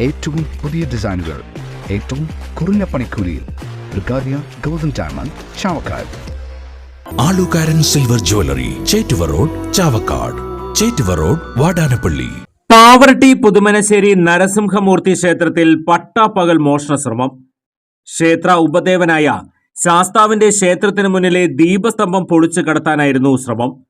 ഏറ്റവും പുതിയ ഡിസൈനുകൾ ഏറ്റവും കുറഞ്ഞ പണിക്കൂലിയിൽ golden diamond Chavakkad. Alukaran silver jewellery Chettuva road Chavakkad. Chettuva road Vadanappally. Pavaratty Puthumanassery Narasimhamurthy ക്ഷേത്രത്തിൽ പട്ടാപ്പകൽ മോഷണ ശ്രമം. ക്ഷേത്ര ഉപദേവനായ ശാസ്താവിന്റെ ക്ഷേത്രത്തിന് മുന്നിലെ ദീപസ്തംഭം പൊളിച്ചു കടത്താനായിരുന്നു ശ്രമം.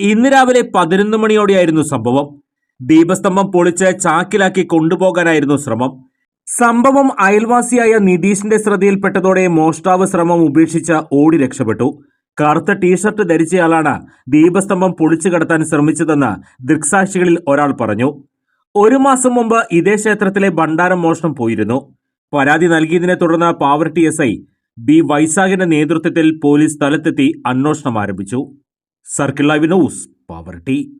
ഇന്ന് രാവിലെ പതിനൊന്ന് മണിയോടെയായിരുന്നു സംഭവം. ദീപസ്തംഭം പൊളിച്ച് ചാക്കിലാക്കി കൊണ്ടുപോകാനായിരുന്നു ശ്രമം. സംഭവം അയൽവാസിയായ നിതീഷിന്റെ ശ്രദ്ധയിൽപ്പെട്ടതോടെ മോഷ്ടാവ് ശ്രമം ഉപേക്ഷിച്ച് ഓടി രക്ഷപ്പെട്ടു. കറുത്ത ടീഷർട്ട് ധരിച്ചയാളാണ് ദീപസ്തംഭം പൊളിച്ചു കടത്താൻ ശ്രമിച്ചതെന്ന് ദൃക്സാക്ഷികളിൽ ഒരാൾ പറഞ്ഞു. ഒരു മാസം മുമ്പ് ഇതേ ക്ഷേത്രത്തിലെ ഭണ്ഡാരം മോഷണം പോയിരുന്നു. പരാതി നൽകിയതിനെ തുടർന്ന് പാവർട്ടി എസ് ഐ ബി വൈശാഖിന്റെ നേതൃത്വത്തിൽ പോലീസ് സ്ഥലത്തെത്തി അന്വേഷണം ആരംഭിച്ചു. Circle live news Pavaratty